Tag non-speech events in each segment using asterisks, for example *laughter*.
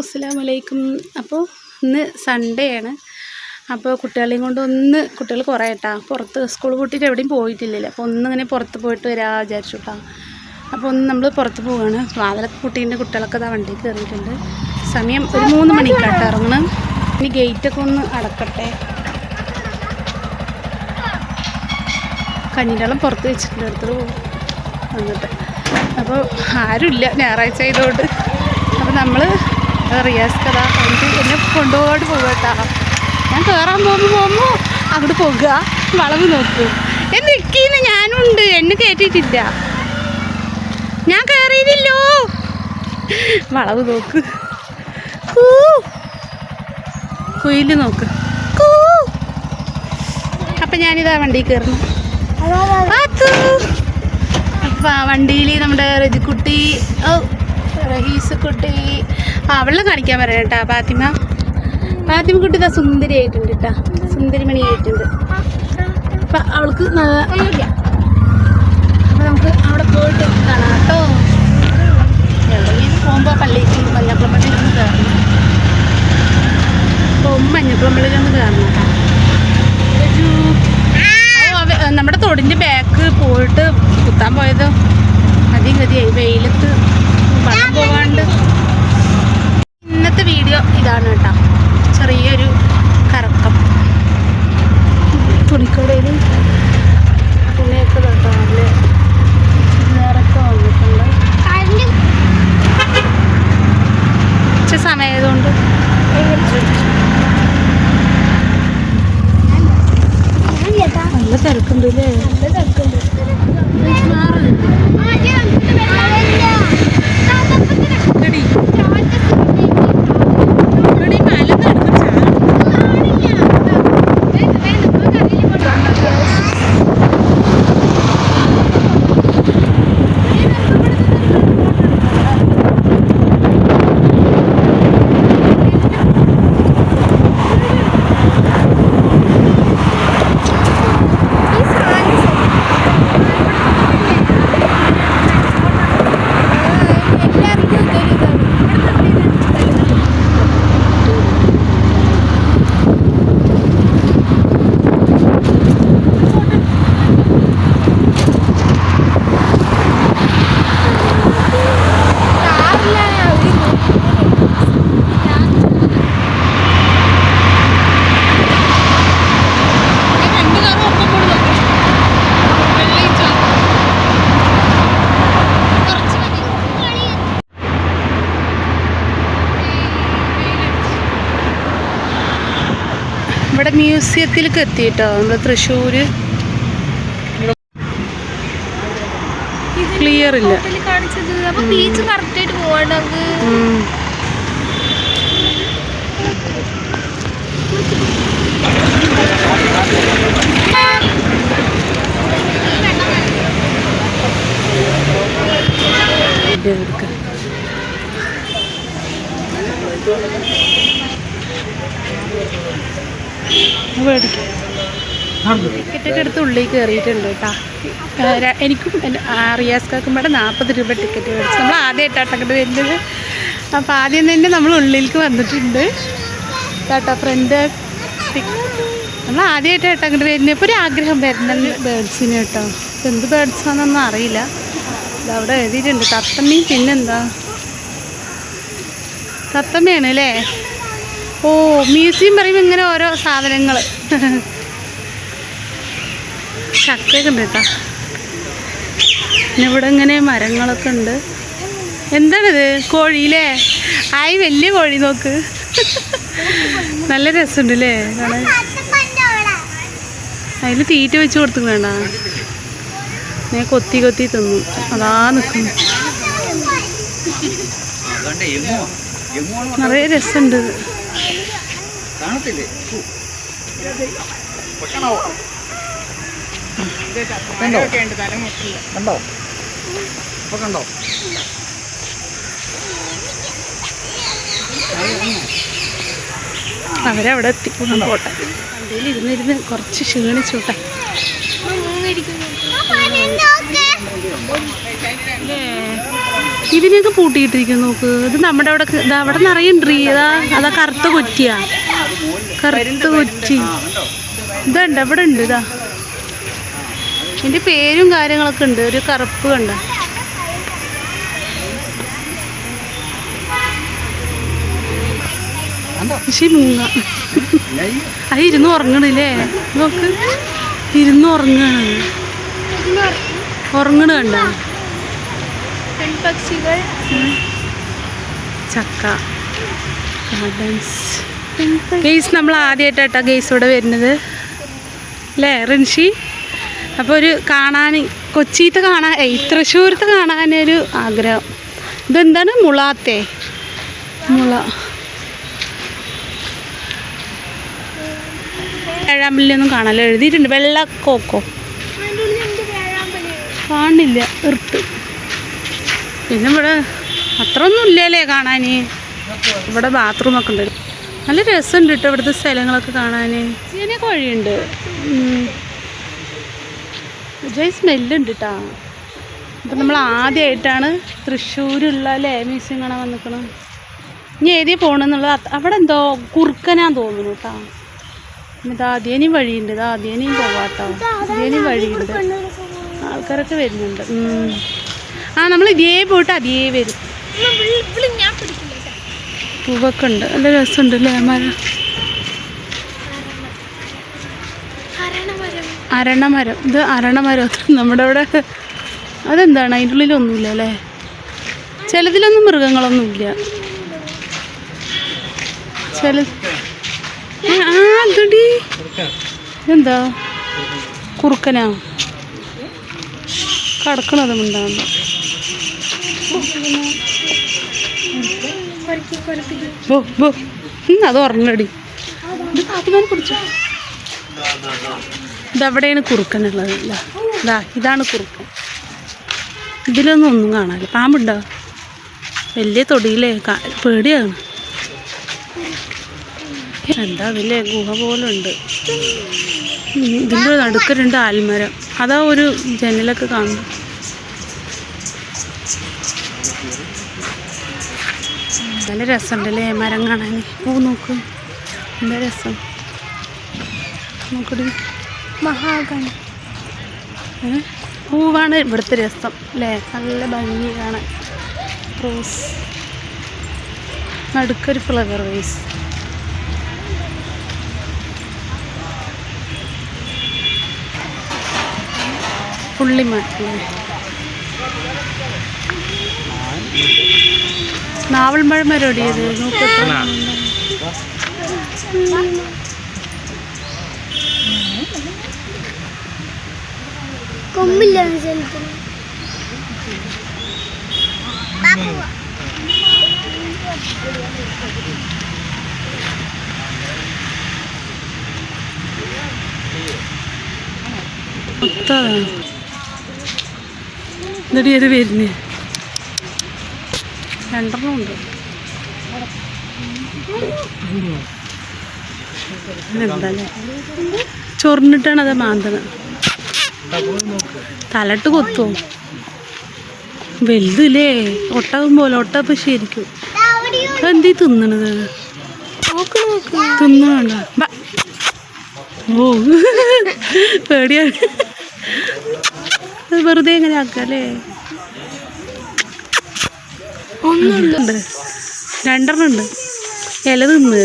അസ്സാം വലൈക്കും അപ്പോൾ ഇന്ന് സൺഡേ ആണ്. അപ്പോൾ കുട്ടികളെയും കൊണ്ട് ഒന്ന് കുട്ടികൾ കുറേ കേട്ടാ പുറത്ത് സ്കൂൾ പൂട്ടിയിട്ട് എവിടെയും പോയിട്ടില്ലല്ലോ. അപ്പോൾ ഒന്നിങ്ങനെ പുറത്ത് പോയിട്ട് വരാ വിചാരിച്ചു കേട്ടോ അപ്പോൾ ഒന്ന് നമ്മൾ പുറത്ത് പോവുകയാണ് വാതിലൊക്കെ കുട്ടീന്റെ കുട്ടികളൊക്കെ ഇതാ വണ്ടിയിൽ കയറിയിട്ടുണ്ട് സമയം ഒരു മൂന്ന് മണിക്കാട്ടോ ഇറങ്ങണം. ഇനി ഗേറ്റൊക്കെ ഒന്ന് അടക്കട്ടെ. കഞ്ഞിവെള്ളം പുറത്ത് വെച്ചിട്ടുണ്ട്. അടുത്ത് വന്നിട്ട്. അപ്പോൾ ആരുമില്ല. ഞായറാഴ്ച ആയതുകൊണ്ട്. അപ്പോൾ നമ്മൾ റിയാസ് കഥ എനിക്ക് എന്നെ കൊണ്ടുപോയിട്ട് പോകട്ടാ ഞാൻ കയറാൻ പോകുമ്പോൾ പോകുമ്പോൾ അങ്ങോട്ട് പോകുക. വളവ് നോക്ക്. നിൽക്കുന്ന ഞാനുണ്ട്. എന്നെ കയറ്റിയിട്ടില്ല ഞാൻ കയറിയില്ലല്ലോ വളവ് നോക്ക്. കൂ. കുയിൽ നോക്ക്. അപ്പം ഞാനിതാ വണ്ടിയിൽ കയറുന്നു. അപ്പം വണ്ടിയിൽ നമ്മുടെ രജിക്കുട്ടി ഓ റഹീസ് കുട്ടി ആ അവളെ കാണിക്കാൻ പറയാം കേട്ടാ ഫാത്തിമ. ഫാത്തിമ കുട്ടി ഇതാ സുന്ദരി ആയിട്ടുണ്ട് കേട്ടാ സുന്ദരിമണി ആയിട്ടുണ്ട്. അപ്പം അവൾക്ക് അപ്പം നമുക്ക് അവിടെ പോയിട്ട് കാണാം കേട്ടോ എവിടെയെങ്കിലും പോകുമ്പോൾ പള്ളിക്ക് മഞ്ഞക്കുളമ്പള്ളിയിലൊന്ന് കയറണം പോകുമ്പോൾ മഞ്ഞക്കുളമ്പള്ളിയിലൊന്ന് കയറണം കേട്ടോ നമ്മുടെ തൊടിന്റെ ബാക്ക് പോയിട്ട് കുത്താൻ പോയത്. അധികം ഗതിയായി വെയിലത്ത് വെള്ളം പോകാണ്ട് ഇന്നത്തെ വീഡിയോ ഇതാണ് കേട്ടോ. ചെറിയൊരു കറക്കം. തുണിക്കടയിൽ തുണിയൊക്കെ കേട്ടോ നല്ല നേരൊക്കെ വന്നിട്ടുണ്ട്. ഉച്ച സമയമായതുകൊണ്ട് നല്ല തിരക്കുണ്ട് അല്ലേ തിരക്കുണ്ട്. എടി, എടി, മലന്ന് എടുത്ത് ചാട്. ഇവിടെ മ്യൂസിയത്തിലേക്ക് എത്തിയിട്ടോ? നമ്മുടെ തൃശ്ശൂർ ക്ലിയർ ഇല്ല. ബീച്ച് കറക്റ്റ് ആയിട്ട് നമുക്ക് ഉം. ഇത് എടുക്ക. ഇത് മേടിക്ക്. ടിക്കറ്റൊക്കെ എടുത്ത് ഉള്ളിൽ കയറിയിട്ടുണ്ട് കേട്ടോ. എനിക്കും റിയാസ് റിയാസ്കാക്കും ഇവിടെ നാൽപ്പത് രൂപ ടിക്കറ്റ് മേടിച്ചു. നമ്മൾ ആദ്യമായിട്ടാണ് അങ്ങോട്ട് വരുന്നത്. അപ്പോൾ ആദ്യം തന്നെ നമ്മൾ ഉള്ളിലേക്ക് വന്നിട്ടുണ്ട്. കേട്ടോ ഫ്രണ്ട് നമ്മൾ ആദ്യമായിട്ടാണ് അങ്ങോട്ട് വരുന്നത്. ഇപ്പോൾ ഒരു ആഗ്രഹം വരുന്ന ബേഡ്സിന് കേട്ടോ. എന്ത് ബേഡ്സാണെന്നൊന്നും അറിയില്ല. അവിടെ എഴുതിയിട്ടുണ്ട്. തത്തമ്മയും പിന്നെന്താ? തത്തമ്മയാണ് അല്ലേ? ഓ മ്യൂസിയം പറയുമ്പോൾ ഇങ്ങനെ ഓരോ സാധനങ്ങൾ ചക്കയൊക്കെ ഉണ്ട് കേട്ടോ പിന്നെ ഇവിടെ ഇങ്ങനെ മരങ്ങളൊക്കെ ഉണ്ട്. എന്താണിത്? കോഴിയില്ലേ? ആയി വലിയ കോഴി നോക്ക്. നല്ല രസമുണ്ട് അല്ലേ കാണാൻ. അതിൽ തീറ്റ വെച്ച് കൊടുത്തു വേണ്ട ഞാൻ കൊത്തി കൊത്തി തിന്നു. അതാ നിൽക്കുന്നു നിറയെ രസമുണ്ട്. കാണത്തില്ലേ? കണ്ടോ? ഇപ്പൊ കണ്ടോ? അവരവിടെ എത്തി. പോട്ടെ. വണ്ടിയിൽ ഇരുന്നിരുന്ന് കുറച്ച് ക്ഷീണിച്ചു കേട്ടോ. അല്ലേ ഇതിനെയൊക്കെ പൂട്ടിയിട്ടിരിക്കുന്നു നോക്ക്. ഇത് നമ്മുടെ അവിടെ അവിടെ നിറയുണ്ട് ഇതാ അതാ കറുത്ത കൊറ്റിയാ. കറുത്ത കൊച്ചി. ഇതുണ്ട് ഇവിടെ ഉണ്ട് ഇതാ. ഇതിന്റെ പേരും കാര്യങ്ങളൊക്കെ ഉണ്ട് ഒരു കറുപ്പ് കണ്ട. പക്ഷേ മൂങ്ങ. അത് ഇരുന്ന് ഉറങ്ങണില്ലേ? നോക്ക്. ഇരുന്ന് ഉറങ്ങാണ്. ഉറങ്ങണ കണ്ട. ചക്ക. ഗാർഡൻസ് ഗെയ്സ് നമ്മൾ ആദ്യമായിട്ടാട്ടോ ഗെയ്സ് ഇവിടെ വരുന്നത്. അല്ലേ റിൻഷി? അപ്പോൾ ഒരു കാണാൻ കൊച്ചിയിലത്തെ കാണാൻ ഈ തൃശ്ശൂരത്തെ കാണാനൊരു ആഗ്രഹം. ഇതെന്താണ്? മുളാത്തേ. മുള. ഏഴാം പല്ലിയൊന്നും കാണാല്ലോ എഴുതിയിട്ടുണ്ട്. വെള്ള കോക്കോ. കാണില്ല ഇർട്ട്. പിന്നെ ഇവിടെ അത്ര ഒന്നും ഇല്ലല്ലേ കാണാൻ ഇവിടെ ബാത്റൂമൊക്കെ ഉണ്ട്. നല്ല രസമുണ്ട് കേട്ടോ ഇവിടുത്തെ സ്ഥലങ്ങളൊക്കെ കാണാൻ ഇതിനൊക്കെ വഴിയുണ്ട്. വിജയ് സ്മെല്ലുണ്ട് കേട്ടോ അപ്പം നമ്മൾ ആദ്യമായിട്ടാണ് തൃശ്ശൂരുള്ള അല്ലേ മ്യൂസിയം കാണാൻ വന്നിക്കണം ഇനി ഏതേ പോകണമെന്നുള്ളത് അവിടെ എന്തോ കുറുക്കനാന്ന് തോന്നുന്നു കേട്ടോ ഇത് ആദ്യേനെയും വഴിയുണ്ട് ഇത് ആദ്യേനെയും പോവാട്ടോ. ആദ്യേനെയും വഴിയുണ്ട്. ആൾക്കാരൊക്കെ വരുന്നുണ്ട്. ആ നമ്മൾ ഇതേ പോയിട്ട് അതേ വരും ഇവിടെ ഞാൻ പിടിക്കില്ല കേട്ടോ. പൂവൊക്കെ ഉണ്ട്. നല്ല രസമുണ്ട് അല്ലേ മരം? അരണമരം. ഇത് അരണമരം. നമ്മുടെ അവിടെ അതെന്താണ്? അതിന്റെ ഉള്ളിലൊന്നുമില്ല അല്ലേ ചിലതിലൊന്നും മൃഗങ്ങളൊന്നുമില്ല. ചില ആ എന്താ കുറുക്കനാ? കടക്കണത് ഉണ്ടാകുന്നു അത് ഉറങ്ങടി ഇതവിടെയാണ് കുറുക്കനുള്ളത് ഇതാ ഇതാ ഇതാണ് കുറുക്കൻ. ഇതിലൊന്നും ഒന്നും കാണാനില്ല. പാമ്പുണ്ടോ? വലിയ തൊടിയിലേ പേടിയാണ്. എന്താ വലിയ ഗുഹ പോലെ ഉണ്ട്. ഇതിന്റെ നടുക്ക് രണ്ട് ആൽമരം. അതാ ഒരു ജനലൊക്കെ കാണുന്നു നല്ല രസമുണ്ടല്ലേ മരം കാണാൻ? പൂ നോക്ക്. എന്താ രസം. നോക്കടി. മഹാഗണി? പൂവാണ് ഇവിടുത്തെ രസം അല്ലേ? നല്ല ഭംഗി കാണാൻ റോസ്. നടുക്കൊരു ഫ്ലവർ റോസ്. പുള്ളിമാറ്റല്ലേ നാവൽ മഴ മരോടിയത് നോക്കട്ടെ കൊമ്പില്ല എന്നിട്ട് ഇത് വരുന്നേ? രണ്ടെണ്ണം ഉണ്ട്. ചൊറിഞ്ഞിട്ടാണ് അത് മാന്തണ തലട്ട് കൊത്തുവോ? വലുതില്ലേ? ഒട്ടകം പോലെ ഒട്ടപ്പം ശരിക്കും. എന്തീ തിന്നണത്? തിന്നണണ്ട ഓ. *laughs* പേടിയാണ്. വെറുതെ എങ്ങനെ ആക്കല്ലേ? ഒന്നുണ്ട്. രണ്ടെണ്ണം ഉണ്ട്. ഇല തിന്നു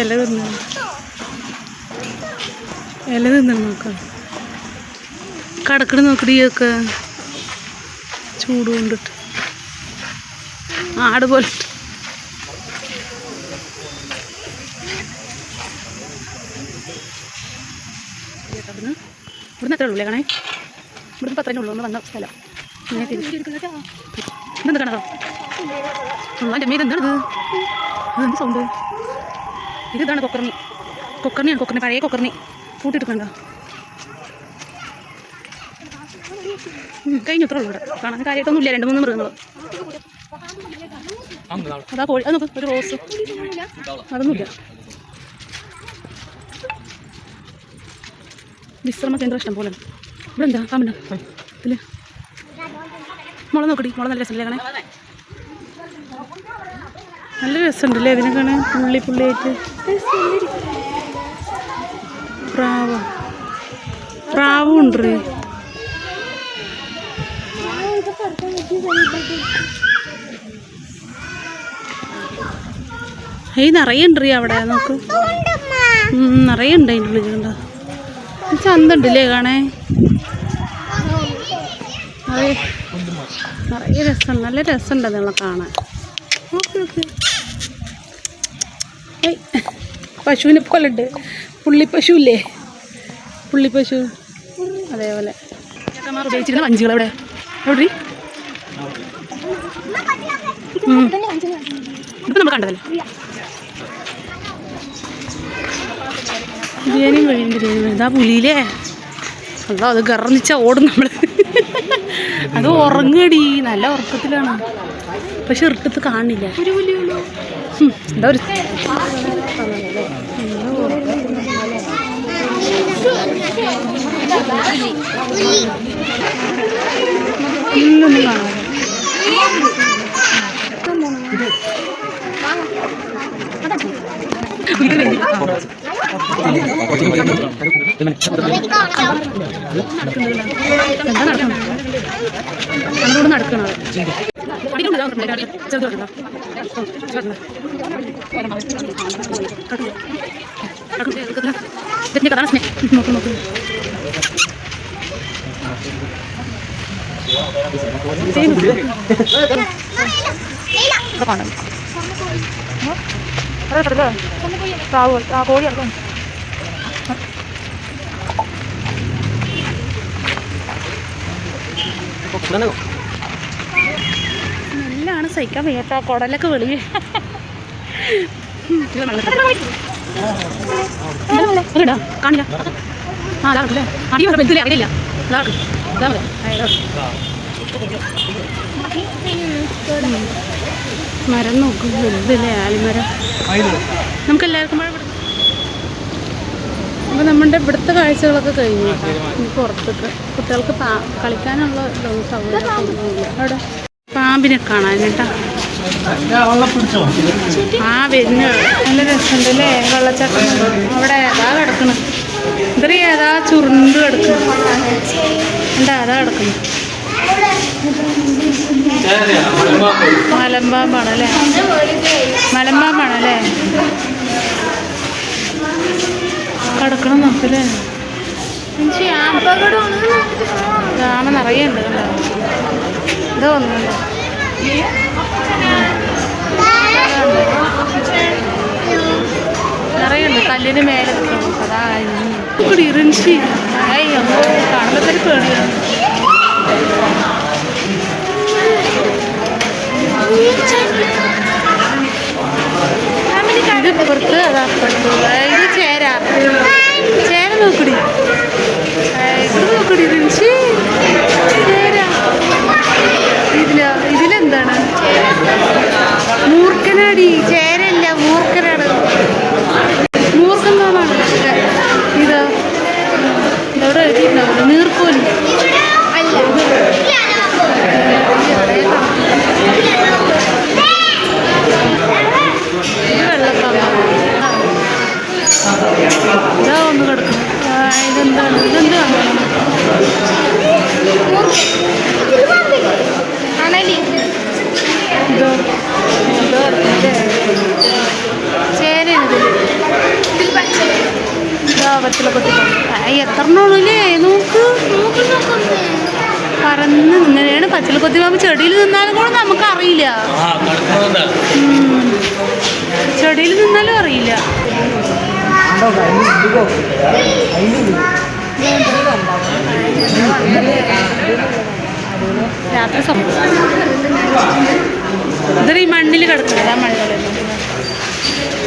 ഇല തിന്നു. ഇല തിന്നു നോക്ക. കടക്കണ നോക്കടിയൊക്കെ ചൂട് കൊണ്ടിട്ട്. ആട് പോലെ ഇവിടുന്ന് എത്ര ഉള്ളൂ കാണേ? ഇവിടുന്ന് അത്രേ ഉള്ളൂ. ഒന്ന് വന്ന സ്ഥലം. ഇതെന്ത് കാണാതോ എന്റെ ഇതെന്താണിത് ഇതെന്ത് സൗണ്ട് ഇതാണ് കൊക്കർണി. കൊക്കർണിയാണ് കൊക്കർണി. പഴയ കൊക്കർണി. കൂട്ടിയിട്ട് കണ്ടോ? കഴിഞ്ഞു. ഇത്ര ഉള്ളൂ ഇവിടെ. കാണാൻ കാര്യമായിട്ടൊന്നും ഇല്ല രണ്ട് മൂന്ന് മൃഗങ്ങൾ അതാ കോഴി. അത് നോക്ക്. ഒരു റോസ്. അതൊന്നുമില്ല. വിശ്രമ കേന്ദ്രം ഇഷ്ടം പോലെ. ഇവിടെ എന്താ പാമ്പുണ്ടോ ഇതിൽ മുള നോക്കടി. മുള നല്ല രസമല്ലേ കാണേ നല്ല രസമുണ്ടല്ലേ അതിനെ കാണാൻ? പുള്ളി പുള്ളിയായിട്ട്. പ്രാവ്. ഉണ്ട് ഏയ് നിറയുണ്ട് അവിടെ? നോക്ക്. നിറയുണ്ട് അതിന്റെ ഉള്ളിൽ കണ്ടോ? ചന്തണ്ടല്ലേ കാണേ? നിറയെ നിറയെ രസമുണ്ട് നല്ല രസമുണ്ട് നിങ്ങളെ കാണാൻ. ഓക്കെ ഓക്കെ പശുവിനെ പോലെ ഉണ്ട് പുള്ളിപ്പശു ഇല്ലേ പുള്ളിപ്പശു അതേപോലെ. ഉപയോഗിച്ചിരുന്ന വഞ്ചികൾ എവിടെ എവിടെ ഇപ്പം നമ്മൾ കണ്ടതല്ലേ? ബിരിയാണിയും കഴിയുമ്പോൾ ഇതാ പുലിയിലേ. അല്ല അത് ഗർന്നിച്ച ഓടും നമ്മൾ അത് ഉറങ്ങടി. നല്ല ഉറക്കത്തിലാണ്. പക്ഷെ ഇറുക്കത്ത് കാണില്ല. എന്താ ഒരു ഇന്നൊന്നും കാണാതെ. കഥാ സ്നേ നോക്ക് നോക്ക് കാണാം ആ കോഴി ഇറക്കാം സ്മെല്ലാണ് സഹിക്കാൻ വയ്യാത്ത കുടലൊക്കെ വെളി കാണില്ല. ആ അറിയില്ല മരം നോക്കും. വലുതല്ലേ ആലിമരം? നമുക്ക് എല്ലാവർക്കും മഴ പിടിക്കും അപ്പോൾ നമ്മുടെ ഇവിടുത്തെ കാഴ്ചകളൊക്കെ കഴിഞ്ഞു. ഇനി പുറത്തേക്ക് കുട്ടികൾക്ക് പാ കളിക്കാനുള്ള സൗകര്യമൊന്നുമില്ല അവിടെ പാമ്പിനെ കാണാൻ കേട്ടോ. ആ വരുന്ന. നല്ല രസമുണ്ട് അല്ലേ വെള്ളച്ചാട്ടം അവിടെ ഏതാ കിടക്കണം? ഇത്ര ഏതാ ചുരുണ്ട് കിടക്കണം? എന്താ അതാ കിടക്കണം? മലമ്പാമ്പാണല്ലേ? കടക്കണം നോക്കല്ലേ? രാമ നിറയെ ഉണ്ട് കണ്ടോ? ഇതാ വന്നുണ്ട് നിറയുണ്ട്. കല്ലിന് മേലെ നിൽക്കണം അതാ ഇറിഞ്ചി അയ്യോ കാണുമ്പോൾ പേടിയാണ്. ഇത് ഇപ്പുറത്ത് അതാ ഇത് ചേര ചേര ചേര ഇതിലെന്താണ് മൂർഖനാടി ചേരല്ല മൂർഖനാണ് മൂർഖനാണ് ഇതോ ഇതവിടെ എഴുതിയിട്ടുണ്ടാവില്ല നീർക്കോലി ഇതാ ഒന്ന് കിടക്കുന്നു ആ, ഇതെന്താണ് ഇതെന്താണ് ഇതോ ഇതോ ഇത് ചേനയാണ് ഇതാ പത്തില കൊത്തി എത്ര എണ്ണല്ലേ നോക്ക്. പറന്ന് ഇങ്ങനെയാണ് പച്ചില കൊത്തി പാമ്പ് ചെടിയിൽ നിന്നാലും കൂടെ നമുക്കറിയില്ല. ചെടിയിൽ നിന്നാലും അറിയില്ല. രാത്രി സംഭവം ഇതൊരു ഈ മണ്ണിൽ കിടക്കുന്നത് ആ മണ്ണിൽ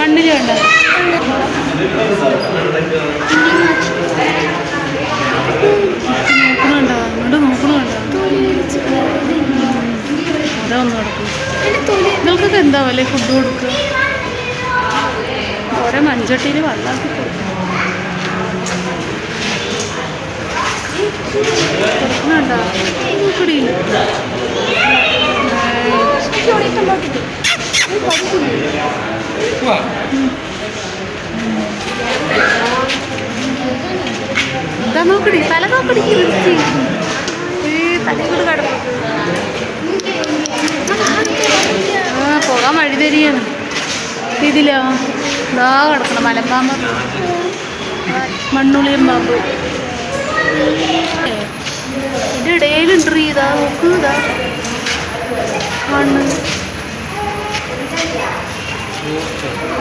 മണ്ണിൽ വേണ്ട നോക്കണുണ്ടോ അങ്ങോട്ട് നോക്കണുണ്ടോ അതാ ഒന്ന് കിടക്കും ഇതൊക്കെ എന്താ വല്ലേ ഫുഡ് കൊടുക്കുക ഓരോ മഞ്ചട്ടിയിൽ വെള്ളമാക്കി കൊടുക്കും. തുറക്കുന്നുണ്ടോ നോക്കടി പോകാൻ വഴി തരികയാണ് ഇതിലോ ഇതാ കിടക്കണം മലമ്പാമ്പ് മണ്ണുളിയും പാമ്പ് ഇതിന്റെ ഇടയിലുണ്ട് ഇതാ നോക്കൂ ഇതാ മണ്ണ്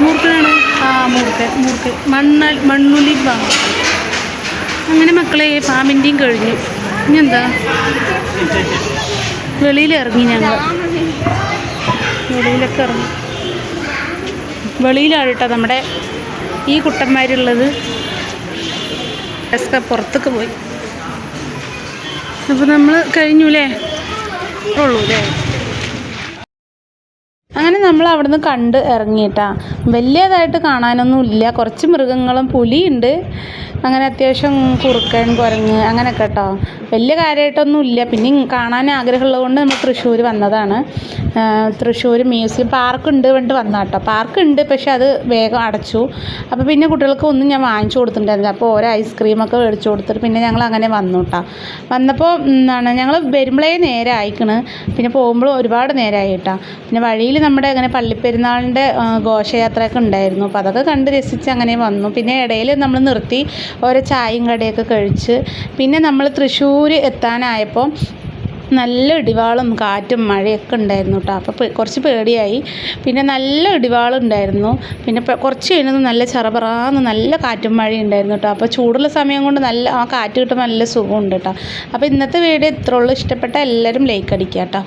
മൂർക്കനാണ് ആ മൂർക്കൻ മൂർക്കൻ മണ്ണ മണ്ണുലി അങ്ങനെ മക്കളെ പാമ്പിന്റെയും കഴിഞ്ഞു. ഇനി എന്താ വെളിയിൽ ഇറങ്ങി ഞങ്ങൾ. വെളിയിലൊക്കെ ഇറങ്ങി. വെളിയിലാണ് കേട്ടോ നമ്മുടെ ഈ കുട്ടന്മാരുള്ളത്. ഒക്കെ പുറത്തൊക്കെ പോയി. അപ്പോൾ നമ്മൾ കഴിഞ്ഞു അല്ലേ ഉള്ളൂ അല്ലേ അങ്ങനെ നമ്മൾ അവിടുന്ന് കണ്ട് ഇറങ്ങിയിട്ടാ. വലിയതായിട്ട് കാണാനൊന്നും ഇല്ല കുറച്ച് മൃഗങ്ങളും പുലിയുണ്ട്. അങ്ങനെ അത്യാവശ്യം കുറുക്കൻ കുരങ്ങ് അങ്ങനെയൊക്കെ കേട്ടോ വലിയ കാര്യമായിട്ടൊന്നും ഇല്ല പിന്നെ കാണാൻ ആഗ്രഹമുള്ളത് കൊണ്ട് നമ്മൾ തൃശ്ശൂർ വന്നതാണ്. തൃശ്ശൂർ മ്യൂസിയം പാർക്ക് ഉണ്ട് പറഞ്ഞിട്ട് വന്ന കേട്ടോ പാർക്ക് ഉണ്ട് പക്ഷെ അത് വേഗം അടച്ചു. അപ്പോൾ പിന്നെ കുട്ടികൾക്ക് ഒന്നും ഞാൻ വാങ്ങിച്ചു കൊടുത്തിട്ടുണ്ടായിരുന്നില്ല. അപ്പോൾ ഓരോ ഐസ്ക്രീമൊക്കെ മേടിച്ചു കൊടുത്തിട്ട് പിന്നെ ഞങ്ങൾ അങ്ങനെ വന്നു കേട്ടോ വന്നപ്പോൾ എന്താണ് ഞങ്ങൾ വരുമ്പോഴേ നേരെ അയക്കണ് പിന്നെ പോകുമ്പോഴും ഒരുപാട് നേരമായി കേട്ടോ പിന്നെ വഴിയിൽ നമ്മുടെ അങ്ങനെ പള്ളിപ്പെരുന്നാളിന്റെ ഘോഷയാത്രയൊക്കെ ഉണ്ടായിരുന്നു. അപ്പോൾ അതൊക്കെ കണ്ട് രസിച്ച് അങ്ങനെ വന്നു. പിന്നെ ഇടയിൽ നമ്മൾ നിർത്തി ഓരോ ചായയും കടയൊക്കെ കഴിച്ച്. പിന്നെ നമ്മൾ തൃശ്ശൂർ എത്താനായപ്പോൾ നല്ല ഇടിവാളും കാറ്റും മഴയൊക്കെ ഉണ്ടായിരുന്നു കേട്ടോ. അപ്പോൾ കുറച്ച് പേടിയായി. പിന്നെ നല്ല ഇടിവാളും ഉണ്ടായിരുന്നു. പിന്നെ കുറച്ച് കഴിഞ്ഞത് നല്ല ചെറപറാന്ന് നല്ല കാറ്റും മഴയും ഉണ്ടായിരുന്നു കേട്ടോ. അപ്പോൾ ചൂടുള്ള സമയം കൊണ്ട് നല്ല ആ കാറ്റ് കിട്ടുമ്പോൾ നല്ല സുഖമുണ്ട് കേട്ടോ. അപ്പോൾ ഇന്നത്തെ വീഡിയോ ഇത്രയുള്ളൂ. ഇഷ്ടപ്പെട്ട എല്ലാവരും ലൈക്ക് അടിക്കുക കേട്ടോ.